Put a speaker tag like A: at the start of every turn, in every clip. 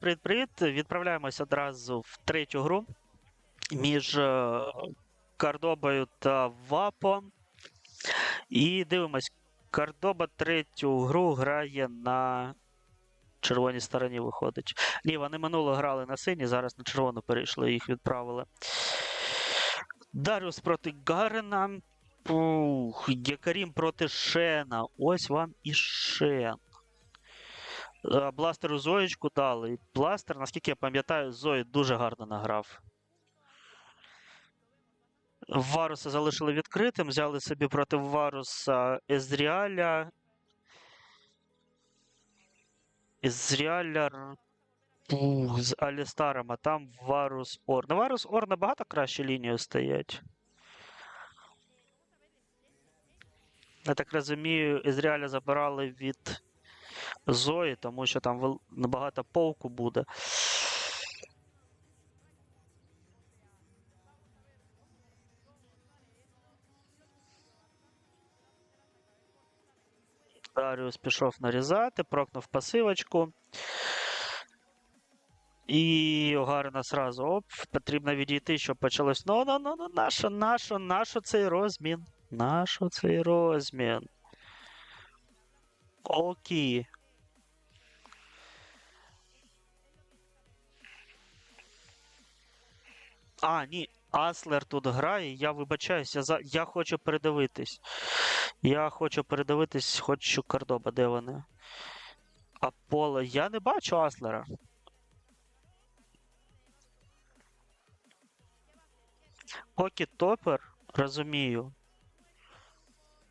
A: привіт-привіт. Відправляємось одразу в третю гру між е, Кардобою та Вапо. І дивимось, Кардоба третю гру грає на червоній стороні виходить. Ні, вони минуло грали на синій, зараз на червону перейшли, їх відправили. Даріус проти Гарена. Якарім проти Шена. Ось вам і Шен. Е, Бластеру Зоєчку дали. І Бластер, наскільки я пам'ятаю, Зої дуже гарно награв. Варуса залишили відкритим, взяли собі проти Варуса Езріаля. Езріаля з Алістаром, а там Варус Ор. На Варус Ор набагато краще лінію стоять. Я так розумію, Ізріаля забирали від Зої, тому що там набагато полку буде. Даріус пішов нарізати, прокнув пасивочку. І у Гарена сразу оп, потрібно відійти, щоб почалось. Ну, ну, ну, ну, нащо, нащо, нащо цей розмін? Нащо цей розмін? Окей. А, ні, Аслер тут грає. Я вибачаюсь, я, за... я хочу передивитись. Я хочу передивитись, хочу Кордоба, де вони? Аполло. Я не бачу Аслера. Кокі Топер, розумію.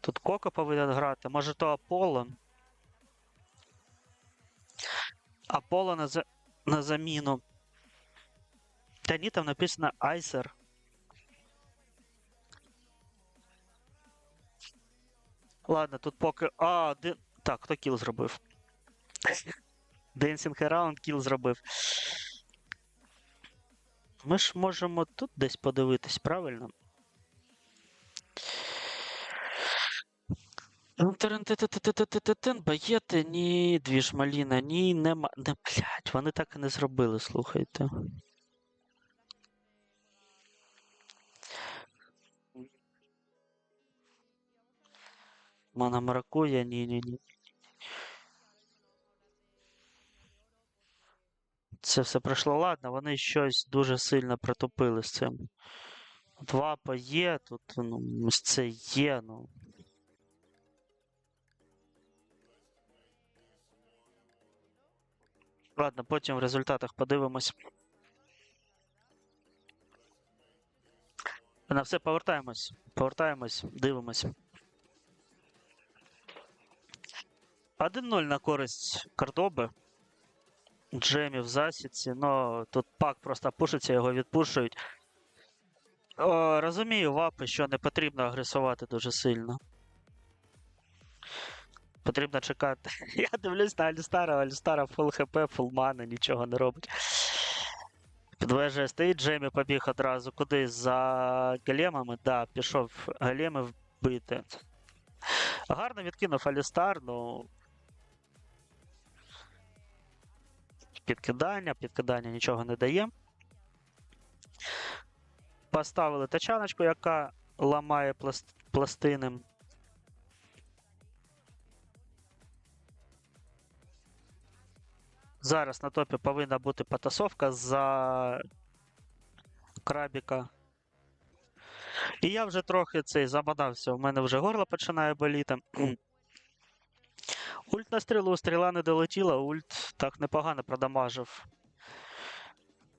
A: Тут Коко повинен грати. Може то Аполло. Аполло на, за... на заміну. Та ні, там написано Айсер. Ладно, тут поки. А, де... Так, хто кіл зробив? Dancing Around кіл зробив. Ми ж можемо тут десь подивитись, правильно? Тин-тин-тин-тин-тин-тин-тин, ні, дві ж маліна, ні, нема. Не, блядь, вони так і не зробили, слухайте. Мана маракуя, ні, ні, ні. Це все пройшло ладно, вони щось дуже сильно притупили з цим. От Вапа є, тут ну, це є, ну. Ладно, потім в результатах подивимось. На все повертаємось. Повертаємось, дивимось. 1-0 на користь Кордоби. Джемі в засідці, но тут пак просто пушиться, його відпушують. О, розумію, вапи, що не потрібно агресувати дуже сильно. Потрібно чекати. Я дивлюсь на Алістара, Алістара фул хп, фул мана, нічого не робить. Підвежує стоїть, Джемі побіг одразу куди за големами. Да, пішов големи вбити. Гарно відкинув Алістар, ну. Підкидання, підкидання нічого не дає. Поставили тачаночку, яка ламає пласт... пластини. Зараз на топі повинна бути потасовка за крабіка. І я вже трохи цей заманався. У мене вже горло починає боліти. Ульт на стрілу, стріла не долетіла, ульт так непогано продамажив.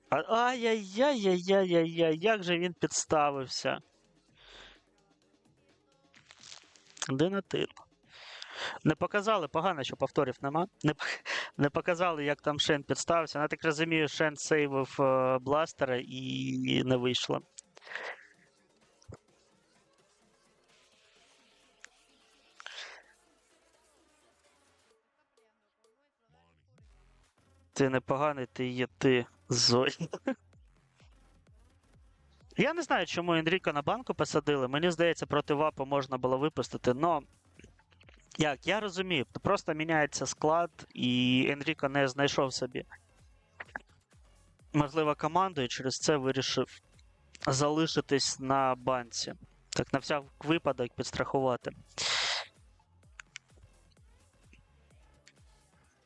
A: Ай-яй-яй-яй-яй-яй, як же він підставився. Динатил. Не показали, погано, що повторів нема. Не, не показали, як там Шен підставився. Я так розумію, Шен сейвив е, бластера і не вийшло. Ти непоганий, ти є ти, Зой. Я не знаю, чому Енріка на банку посадили. Мені здається, проти ВАПа можна було випустити, но. Як, я розумію, просто міняється склад, і Енріко не знайшов собі можливо, командою, через це вирішив залишитись на банці. Так, на всяк випадок підстрахувати.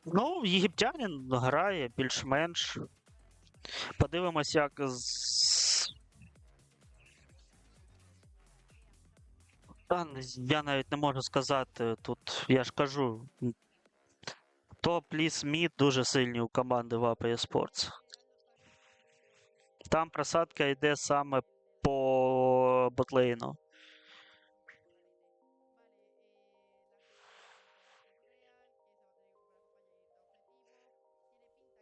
A: Ну, єгиптянин грає більш-менш. Подивимось, як з. Та, я навіть не можу сказати. Тут я ж кажу. Топ ліс мід дуже сильні у команди в АП Sports. Там просадка йде саме по ботлейну.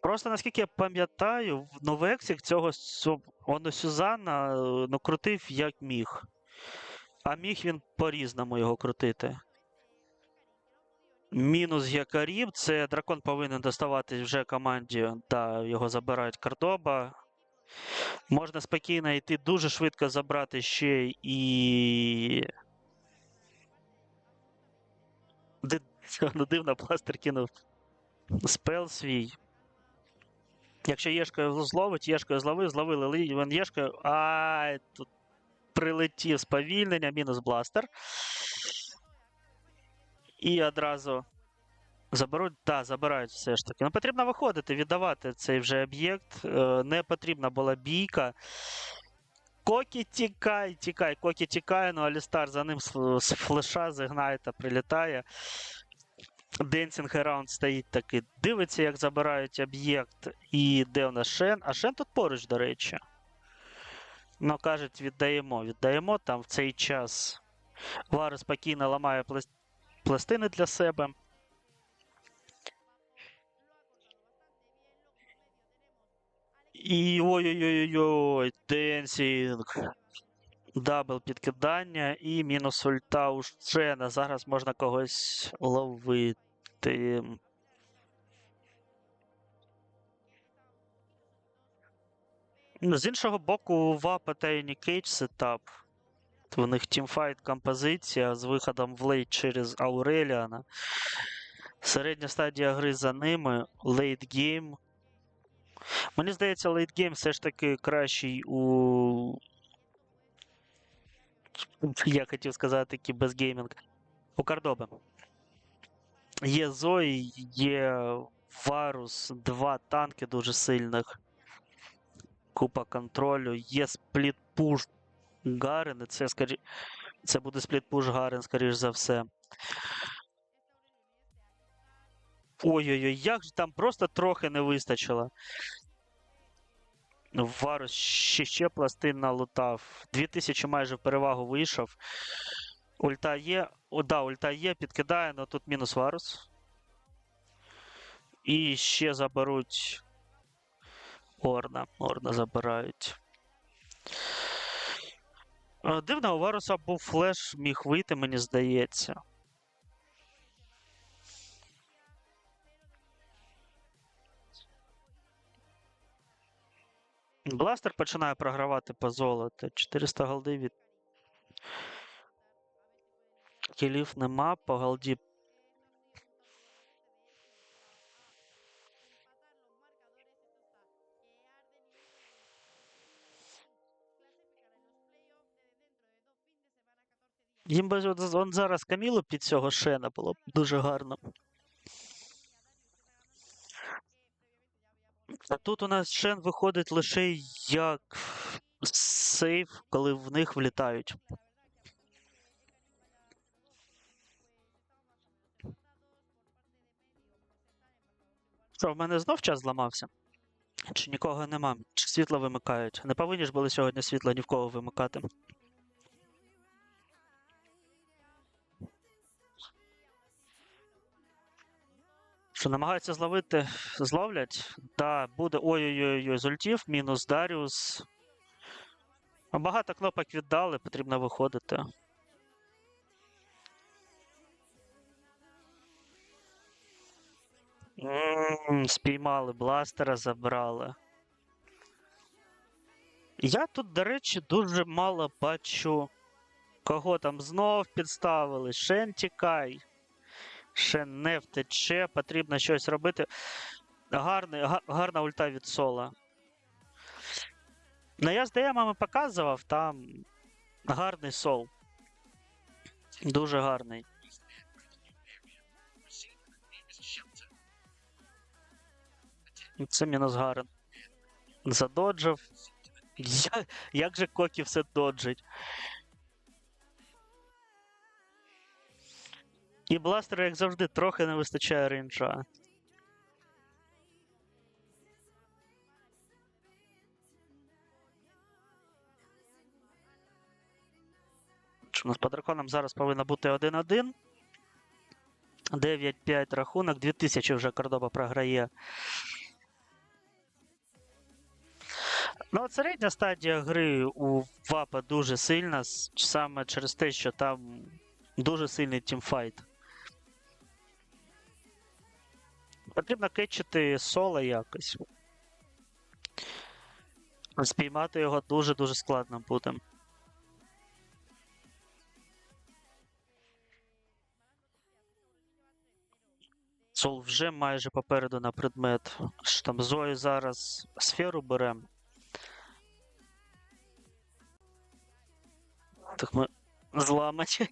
A: Просто наскільки я пам'ятаю, в Новексік цього Сю- Оно Сюзанна е, ну, крутив як міг. А міг він по-різному його крутити. Мінус Якаріб, це дракон повинен доставати вже команді, да, його забирають Кордоба. Можна спокійно йти дуже швидко забрати ще і. Ну, Дивно, пластир кинув спел свій. Якщо Єшкою зловить, Єшкою зловив, зловили ли- він Єшкою. Ай, тут прилетів сповільнення, мінус бластер. І одразу заберуть. Так, забирають все ж таки. Ну, потрібно виходити, віддавати цей вже об'єкт. Е, Не потрібна була бійка. Кокі тікай, тікай, Кокі тікає, ну Алістар за ним з з флеша зігнає та прилітає. Денсінг Around стоїть такий, дивиться, як забирають об'єкт, і де в нас Шен. А Шен тут поруч, до речі. Ну, кажуть, віддаємо. Віддаємо там в цей час. Вари спокійно ламає плас- пластини для себе. І ой-ой-ой-ой, Денсінг. Дабл підкидання і мінус ульта у Шена. Зараз можна когось ловити. Ну, З іншого боку, Вапа та Unicage сетап. У них тімфайт композиція з виходом в лейт через Ауреліана. Середня стадія гри за ними. Лейт гейм. Мені здається, лейт гейм все ж таки кращий у. Я хотів сказати кібезгеймінг. У Кардоби. Є Зої, є Варус, два танки дуже сильних. Купа контролю, є спліт-пуш Гарен, це скорі... Це буде спліт-пуш Гарен, скоріш за все. Ой-ой-ой, як же там просто трохи не вистачило. Варус ще, ще пластин налутав. 2000 майже в перевагу вийшов. Ульта є. О, да, ульта є, підкидає, але тут мінус Варус. І ще заберуть. Орна. Орна забирають. Е, Дивно, у Варуса був флеш, міг вийти, мені здається. Бластер починає програвати по золоту. 400 голди від. Кілів нема, по голді. Їм би от- зараз Камілу під цього Шена було б дуже гарно. А тут у нас Шен виходить лише як сейф, коли в них влітають. Що, в мене знов час зламався? Чи нікого нема? Чи світло вимикають? Не повинні ж були сьогодні світло ні в кого вимикати. Що намагаються зловити, зловлять? Да, буде. Ой-ой-ой, з ультів, мінус Даріус. Багато кнопок віддали, потрібно виходити. М, Спіймали бластера, забрали. Я тут, до речі, дуже мало бачу, кого там знов підставили. Шен тікай. Шен не втече, потрібно щось робити. Гарний, гарна ульта від Сола. Ну, я з ДМами показував, там гарний сол. Дуже гарний. Це мінус Гарен. Задоджив. Я, як же Кокі все доджить? І бластера, як завжди, трохи не вистачає рейнджа. У нас по драконам зараз повинно бути 1-1. 9-5 рахунок, 2000 вже Кордоба програє. Ну, от середня стадія гри у ВАПа дуже сильна, саме через те, що там дуже сильний тімфайт. Потрібно кетчити соло якось. Спіймати його дуже-дуже складно буде. Сол вже майже попереду на предмет. Що там Зою зараз сферу бере. Так ми зламаті.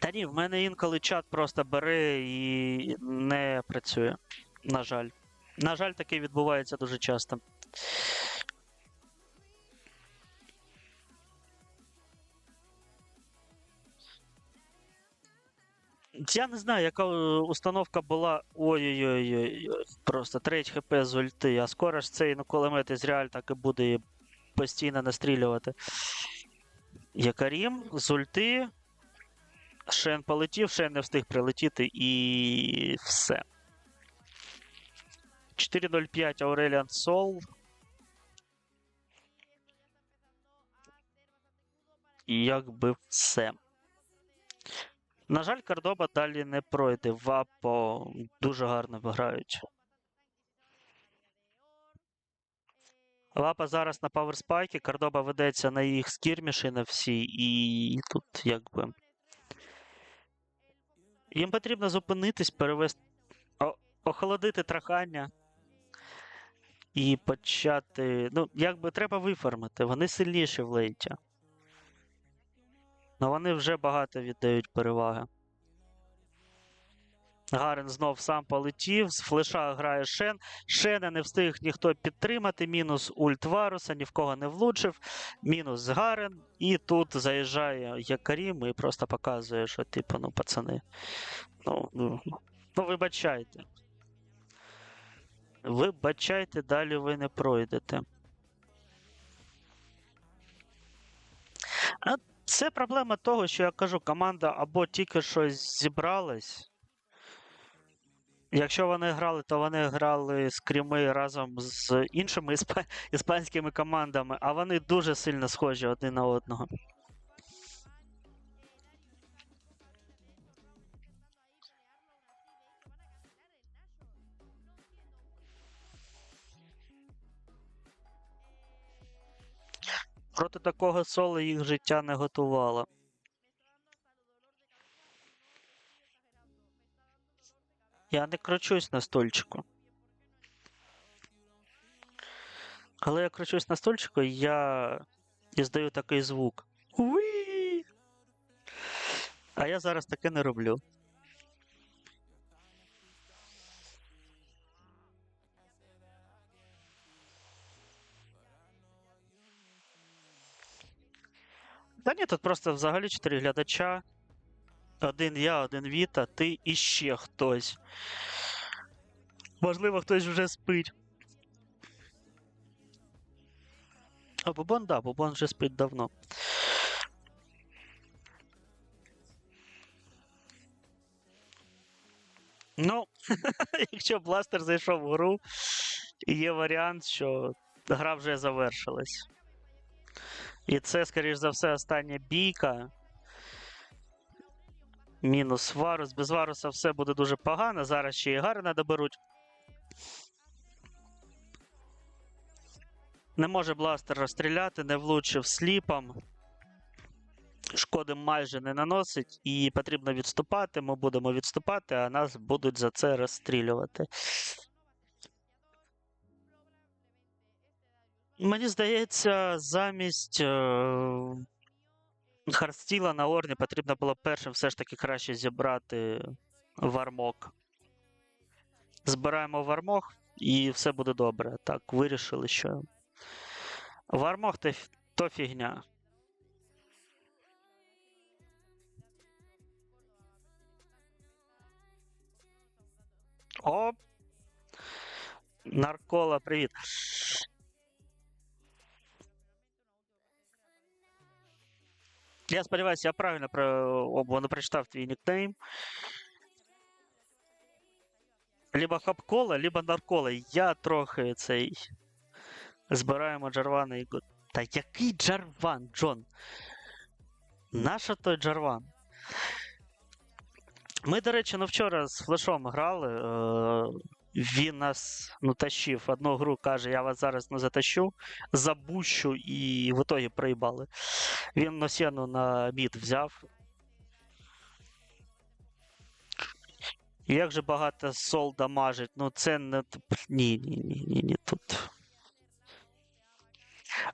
A: Та ні, в мене інколи чат просто бере і не працює. На жаль. На жаль, таке відбувається дуже часто. Я не знаю, яка е, установка була. Ой-ой-ой, просто треть хп з ульти, а скоро ж цей ну, кулемет із реаль так і буде постійно настрілювати. Якарім з ульти. Шен полетів, Шен не встиг прилетіти і все. 4.05 Aurelian Sol. І якби все. На жаль, Кордоба далі не пройде. Вапо дуже гарно грають. Лапа зараз на паверспайкі, Кордоба ведеться на їх скірміші на всі, і тут якби. Їм потрібно зупинитись, перевести. Охолодити трахання. І почати. Ну, якби треба виформити. Вони сильніші в лейті. Ну вони вже багато віддають переваги. Гарен знов сам полетів, з флеша грає Шен. Шена не встиг ніхто підтримати. Мінус ульт Варуса, ні в кого не влучив. Мінус Гарен. І тут заїжджає Якарім і просто показує, що, типу, ну, пацани. Ну, ну, ну вибачайте. Вибачайте, далі ви не пройдете. А це проблема того, що я кажу, команда або тільки щось зібралась. Якщо вони грали, то вони грали скріми разом з іншими іспа- іспанськими командами, а вони дуже сильно схожі один на одного. Проти такого соло їх життя не готувало. Я не кручусь на стульчику. Коли я кручусь на стульчику, я іздаю такий звук. Уї! А я зараз таке не роблю. Та ні, тут просто взагалі чотири глядача. Один я, один Віта, ти і ще хтось. Можливо, хтось вже спить. А Бубон, да, Бубон вже спить давно. Ну, якщо бластер зайшов в гру, є варіант, що гра вже завершилась. І це, скоріш за все, остання бійка. Мінус Варус. Без Варуса все буде дуже погано. Зараз ще і Гарна доберуть. Не може бластер розстріляти, не влучив сліпом. шкоди майже не наносить, і потрібно відступати. Ми будемо відступати, а нас будуть за це розстрілювати. Мені здається, замість Хардстіла на Орні потрібно було першим все ж таки краще зібрати вармок. Збираємо вармох і все буде добре. Так, вирішили, що. Вармох то, то фігня. Оп! Наркола, привіт. Я сподіваюся, я правильно про... о, не прочитав твій нікнейм. Либо хапкола, либо наркола. Я трохи цей. Збираємо Джарвана і Та який Джарван, Джон? Нащо той Джарван? Ми, до речі, ну вчора з флешом грали. Е- він нас ну, тащив одну гру, каже, я вас зараз ну, затащу, забущу, і в итогі проїбали. Він носіну на мід взяв. Як же багато сол дамажить? Ну це не. Ні, ні, ні, ні, ні тут.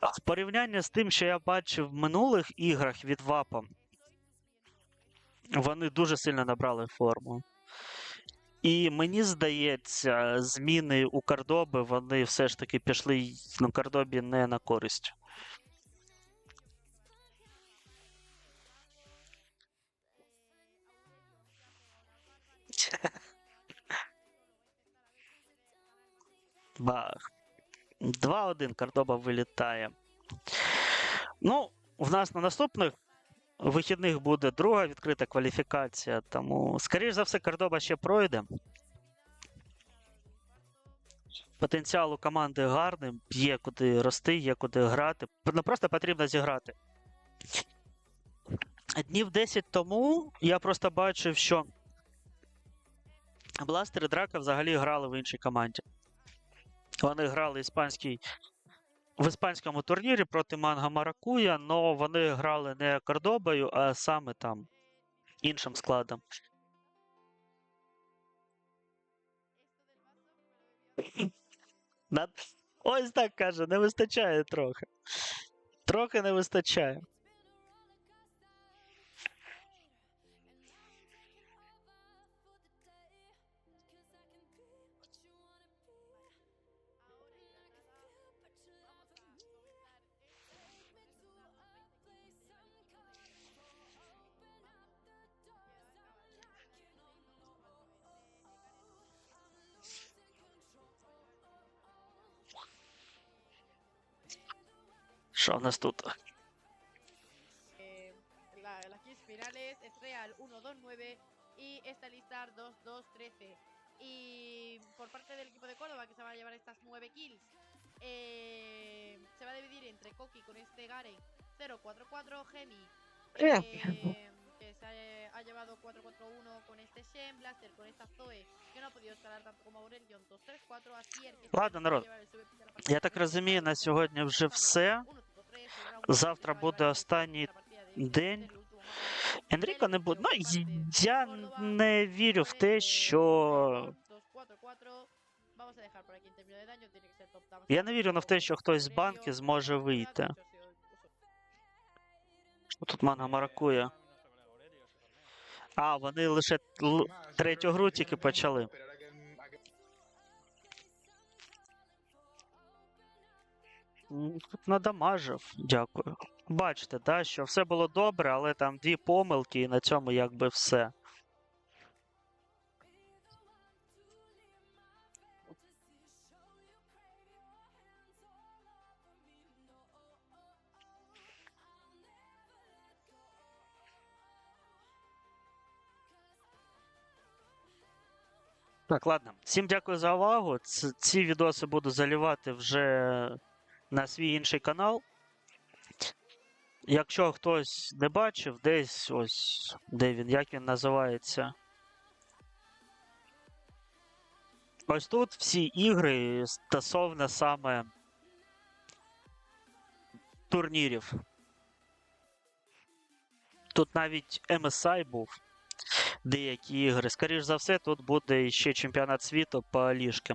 A: В порівнянні з тим, що я бачив в минулих іграх від ВАПа, вони дуже сильно набрали форму. І мені здається, зміни у Кардоби вони все ж таки пішли ну, Кардобі не на користь. Бах. 2-1 Кордоба вилітає. Ну, в нас на наступних вихідних буде друга відкрита кваліфікація, тому, скоріш за все, Кордоба ще пройде. Потенціал у команди гарний, є куди рости, є куди грати. Ну, просто потрібно зіграти. Днів 10 тому я просто бачив, що Бластер і Драка взагалі грали в іншій команді. Вони грали іспанський, в іспанському турнірі проти Манга Маракуя, але вони грали не Кордобою, а саме там іншим складом. Ось так каже, не вистачає трохи. Трохи не вистачає. Що в нас тут?
B: Eh, la, las kills finales es Real 1-2-9 y Estalistar 2-2-13. Y por parte del equipo de Córdoba, que se van a llevar estas 9 kills, eh, se va a dividir entre Koki con este Garen 0-4-4, Gemi, eh, que se ha, ha llevado 4-4-1 con este Shen, Blaster con esta Zoe, que no ha podido escalar tanto como Aurelion 2-3-4, Asier, que
A: Ладно,
B: se va a
A: народ.
B: llevar el SVP de la partida
A: Я так
B: con
A: розумію, на сьогодні вже все. Завтра буде останній день. Енріко не буде. Ну, я не вірю в те, що. Я не вірю в те, що хтось з банки зможе вийти. Що тут манга маракує? А, вони лише третю гру тільки почали. Надамажив, дякую. Бачите, да, що все було добре, але там дві помилки, і на цьому якби все. Так, ладно. Всім дякую за увагу. Ці відоси буду залівати вже на свій інший канал. Якщо хтось не бачив, десь ось де він, як він називається. Ось тут всі ігри стосовно саме турнірів. Тут навіть MSI був. Деякі ігри. Скоріш за все, тут буде ще чемпіонат світу по ліжки.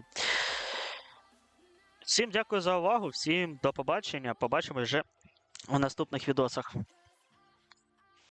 A: Всім дякую за увагу, всім до побачення. Побачимось вже у наступних відосах.